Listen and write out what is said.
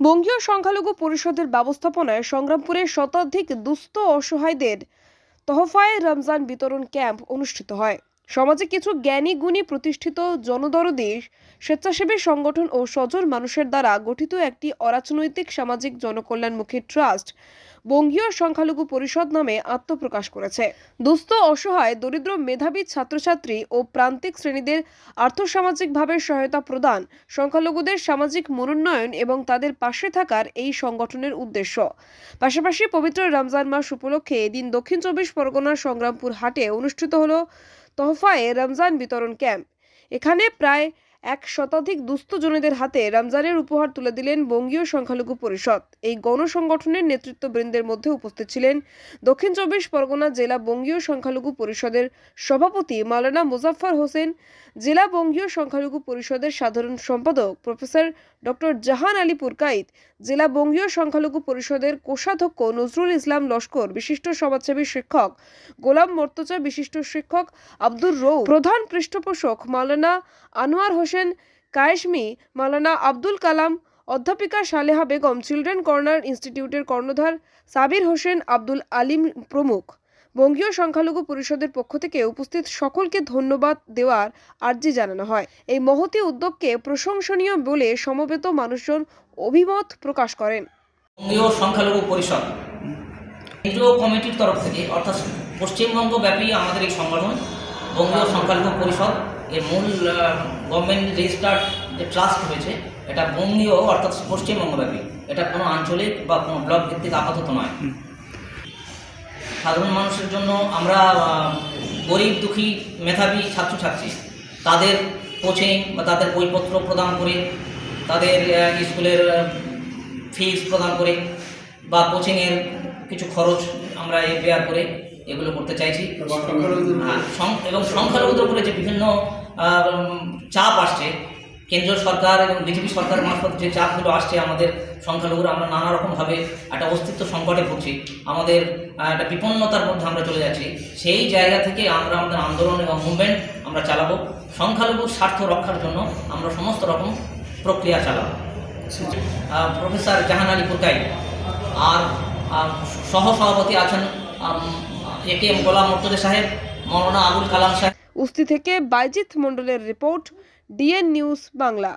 বঙ্গীয় সংখ্যালঘু পরিষদের ব্যবস্থাপনায় সংগ্রামপুরের শতাধিক দুস্থ অসহায়দের তহফায় রমজান বিতরণ ক্যাম্প অনুষ্ঠিত হয়। সমাজে কিছু জ্ঞানী গুণী প্রতিষ্ঠিত জনদরদি স্বেচ্ছাসেবী সংগঠন ও সজল মানুষের দ্বারা গঠিত একটি অরাজনৈতিক সামাজিক জনকল্যাণমুখী ট্রাস্ট বঙ্গীয় সংখ্যালঘু পরিষদ নামে আত্মপ্রকাশ করেছে। দুস্থ, অসহায়, দরিদ্র মেধাবী ছাত্রছাত্রী ও প্রান্তিক শ্রেণীদের আর্থসামাজিকভাবে সহায়তা প্রদান সংখ্যালঘুদের সামাজিক মনোন্নয়ন এবং তাদের পাশে থাকার এই সংগঠনের উদ্দেশ্য। পাশাপাশি পবিত্র রমজান মাস উপলক্ষে এদিন দক্ষিণ চব্বিশ পরগনার সংগ্রামপুর হাটে অনুষ্ঠিত হলো তহফায়ে রমজান বিতরণ ক্যাম্প। এখানে প্রায় এক শতাধিক দুস্থজনেদের হাতে রমজানের উপহার তুলে দিলেন বঙ্গীয় সংখ্যালঘু পরিষদ। এই গণসংগঠনের নেতৃত্ববৃন্দের মধ্যে উপস্থিত ছিলেন দক্ষিণ চব্বিশ পরগনা জেলা বঙ্গীয় সংখ্যালঘু পরিষদের সভাপতি মালানা মুজাফফর হোসেন, জেলা বঙ্গীয় সংখ্যালঘু পরিষদের সাধারণ সম্পাদক প্রফেসর ডক্টর জাহান আলী পুরকাইত জেলা বঙ্গীয় সংখ্যালঘু পরিষদের কোষাধ্যক্ষ নজরুল ইসলাম লস্কর, বিশিষ্ট সমাজসেবী শিক্ষক গোলাম মর্তজা, বিশিষ্ট শিক্ষক আব্দুর রৌ প্রধান পৃষ্ঠপোষক মালানা আনোয়ার হোসেন কায়েশমি মাওলানা আব্দুল কালাম, অধ্যাপিকা সালেহা বেগম, চিলড্রেন কর্নার ইনস্টিটিউটের কর্ণধার সাবির হোসেন আব্দুল আলিম প্রমুখ। বঙ্গীয় সংখ্যালঘু পরিষদের পক্ষ থেকে উপস্থিত সকলকে ধন্যবাদ দেওয়ার আর্জি জানানো হয়। এই মহতি উদ্যোগকে প্রশংসনীয় বলে সমবেত মানুষজন অভিমত প্রকাশ করেন। বঙ্গীয় সংখ্যালঘু পরিষদ কেন্দ্রীয় কমিটির তরফ থেকে, অর্থাৎ পশ্চিমবঙ্গ ব্যাপী আমাদের এই সংগঠন, বঙ্গীয় সংখ্যালঘু পরিষদ এর মূল গভর্নমেন্ট রেজিস্টার্ড যে ট্রাস্ট হয়েছে এটা বঙ্গীয় অর্থাৎ পশ্চিমবঙ্গ ব্যাপী এটা কোনো আঞ্চলিক বা কোনো ব্লক ভিত্তিক আপাতত নয়। সাধারণ মানুষের জন্য আমরা গরিব দুঃখী মেধাবী ছাত্রছাত্রী তাদের কোচিং বা তাদের বইপত্র প্রদান করে তাদের স্কুলের ফিস প্রদান করে বা কোচিংয়ের কিছু খরচ আমরা এ বেয়ার করে এগুলো করতে চাইছি। হ্যাঁ, এবং সংখ্যালঘুদের উপরে যে বিভিন্ন চাপ আসছে। কেন্দ্রীয় সরকার এবং বিজেপি সরকার মারফত যে চাপগুলো আসছে আমাদের সংখ্যালঘুরা, আমরা নানা রকমভাবে একটা অস্তিত্ব সংকটে ভুগছি। আমাদের একটা বিপন্নতার মধ্যে আমরা চলে যাচ্ছি। সেই জায়গা থেকে আমরা আমাদের আন্দোলন এবং মুভমেন্ট আমরা চালাবো। সংখ্যালঘুর স্বার্থ রক্ষার জন্য আমরা সমস্ত রকম প্রক্রিয়া চালাবো। প্রফেসর জাহান আলী পুরকাই আর সহ সভাপতি আছেন এ কে এম গোলাম মুর্তজা সাহেব, মৌলানা আবুল কালাম সাহেব। উস্তি থেকে বাইজিৎ মণ্ডলের রিপোর্ট ডিএন নিউজ বাংলা।